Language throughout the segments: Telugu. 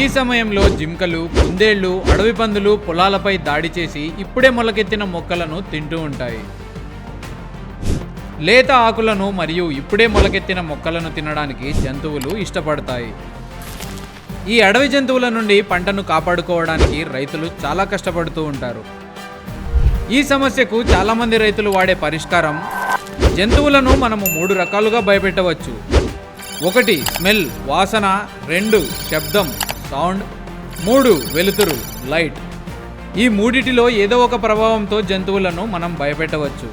ఈ సమయంలో జింకలు కుందేళ్ళు అడవి పందులు పొలాలపై దాడి చేసి ఇప్పుడే మొలకెత్తిన మొక్కలను తింటూ ఉంటాయి. లేత ఆకులను మరియు ఇప్పుడే మొలకెత్తిన మొక్కలను తినడానికి జంతువులు ఇష్టపడతాయి. ఈ అడవి జంతువుల నుండి పంటను కాపాడుకోవడానికి రైతులు చాలా కష్టపడుతూ ఉంటారు. ఈ సమస్యకు చాలామంది రైతులు వాడే పరిష్కారం జంతువులను మనము మూడు రకాలుగా భయపెట్టవచ్చు. ఒకటి స్మెల్ వాసన. రెండు శబ్దం. సౌండ్. మూడు వెలుతురు లైట్. ఈ మూడిటిలో ఏదో ఒక ప్రభావంతో జంతువులను మనం భయపెట్టవచ్చు.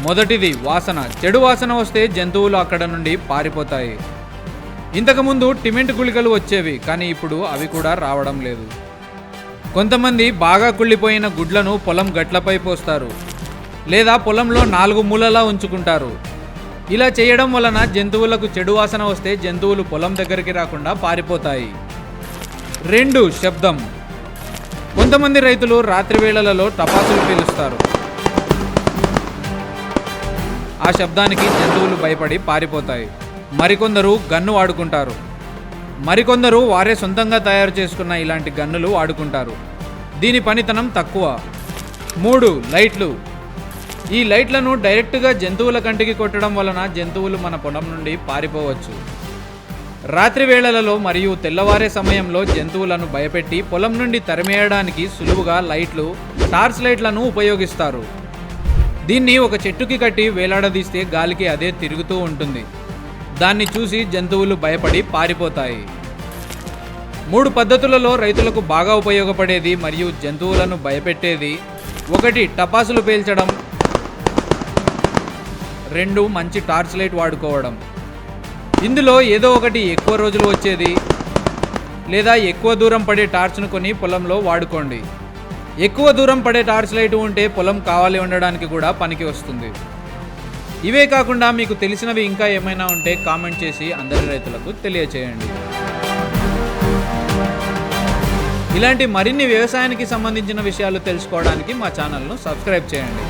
మొదటిది వాసన. చెడు వాసన వస్తే జంతువులు అక్కడ నుండి పారిపోతాయి. ఇంతకుముందు టిమెంట్ గుళికలు వచ్చేవి కానీ ఇప్పుడు అవి కూడా రావడం లేదు. కొంతమంది బాగా కుళ్ళిపోయిన గుడ్లను పొలం గట్లపై పోస్తారు. లేదా పొలంలో నాలుగు మూలలా ఉంచుకుంటారు. ఇలా చేయడం వలన జంతువులకు చెడు వాసన వస్తే జంతువులు పొలం దగ్గరికి రాకుండా పారిపోతాయి. రెండు శబ్దం. కొంతమంది రైతులు రాత్రి వేళలలో టపాసులు పీలుస్తారు. ఆ శబ్దానికి జంతువులు భయపడి పారిపోతాయి. మరికొందరు గన్ను వాడుకుంటారు. మరికొందరు వారే సొంతంగా తయారు చేసుకున్న ఇలాంటి గన్నులు వాడుకుంటారు. దీని పనితనం తక్కువ. మూడు లైట్లు. ఈ లైట్లను డైరెక్ట్గా జంతువుల కంటికి కొట్టడం వలన జంతువులు మన పొలం నుండి పారిపోవచ్చు. రాత్రి వేళలలో మరియు తెల్లవారే సమయంలో జంతువులను భయపెట్టి పొలం నుండి తరిమేయడానికి సులువుగా లైట్లు టార్చ్ లైట్లను ఉపయోగిస్తారు. దీన్ని ఒక చెట్టుకి కట్టి వేలాడదీస్తే గాలికి అదే తిరుగుతూ ఉంటుంది. దాన్ని చూసి జంతువులు భయపడి పారిపోతాయి. మూడు పద్ధతులలో రైతులకు బాగా ఉపయోగపడేది మరియు జంతువులను భయపెట్టేది ఒకటి టపాసులు పేల్చడం రెండు మంచి టార్చ్ లైట్ వాడుకోవడం. ఇందులో ఏదో ఒకటి ఎక్కువ రోజులు వచ్చేది లేదా ఎక్కువ దూరం పడే టార్చ్ను కొని పొలంలో వాడుకోండి. ఎక్కువ దూరం పడే టార్చ్ లైట్ ఉంటే పొలం కావాలి ఉండడానికి కూడా పనికి వస్తుంది. ఇవే కాకుండా మీకు తెలిసినవి ఇంకా ఏమైనా ఉంటే కామెంట్ చేసి అందరి రైతులకు తెలియచేయండి. ఇలాంటి మరిన్ని వ్యవసాయానికి సంబంధించిన విషయాలు తెలుసుకోవడానికి మా ఛానల్ను సబ్స్క్రైబ్ చేయండి.